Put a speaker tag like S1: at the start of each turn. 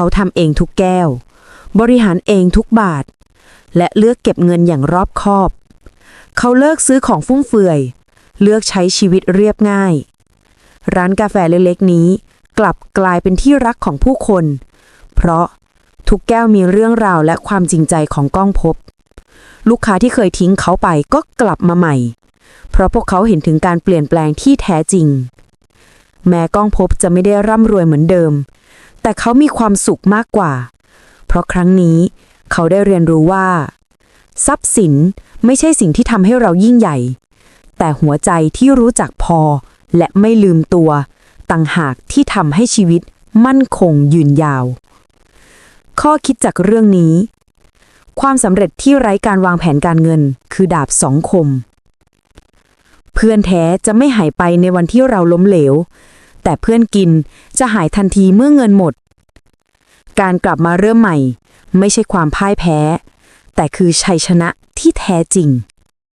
S1: เขาทำเองทุกแก้ว บริหารเองทุกบาท และเลือกเก็บเงินอย่างรอบคอบ เขาเลิกซื้อของฟุ่มเฟือย เลือกใช้ชีวิตเรียบง่าย ร้านกาแฟเล็กๆนี้ กลับกลายเป็นที่รักของผู้คน เพราะทุกแก้วมีเรื่องราวและความจริงใจของก้องพบ ลูกค้าที่เคยทิ้งเขาไปก็กลับมาใหม่ เพราะพวกเขาเห็นถึงการเปลี่ยนแปลงที่แท้จริง แม้ก้องพบจะไม่ได้ร่ำรวยเหมือนเดิม แต่เขามีความสุขมากกว่า เพราะครั้งนี้เขาได้เรียนรู้ว่า ทรัพย์สินไม่ใช่สิ่งที่ทำให้เรายิ่งใหญ่ แต่หัวใจที่รู้จักพอและไม่ลืมตัว ต่างหากที่ทำให้ชีวิตมั่นคงยืนยาว ข้อคิดจากเรื่องนี้ ความสำเร็จที่ไร้การวางแผนการเงิน คือดาบสองคม เพื่อนแท้จะไม่หายไปในวันที่เราล้มเหลว แต่เพื่อนกิน จะหายทันทีเมื่อเงินหมด การกลับมาเริ่มใหม่ ไม่ใช่ความพ่ายแพ้ แต่คือชัยชนะที่แท้จริง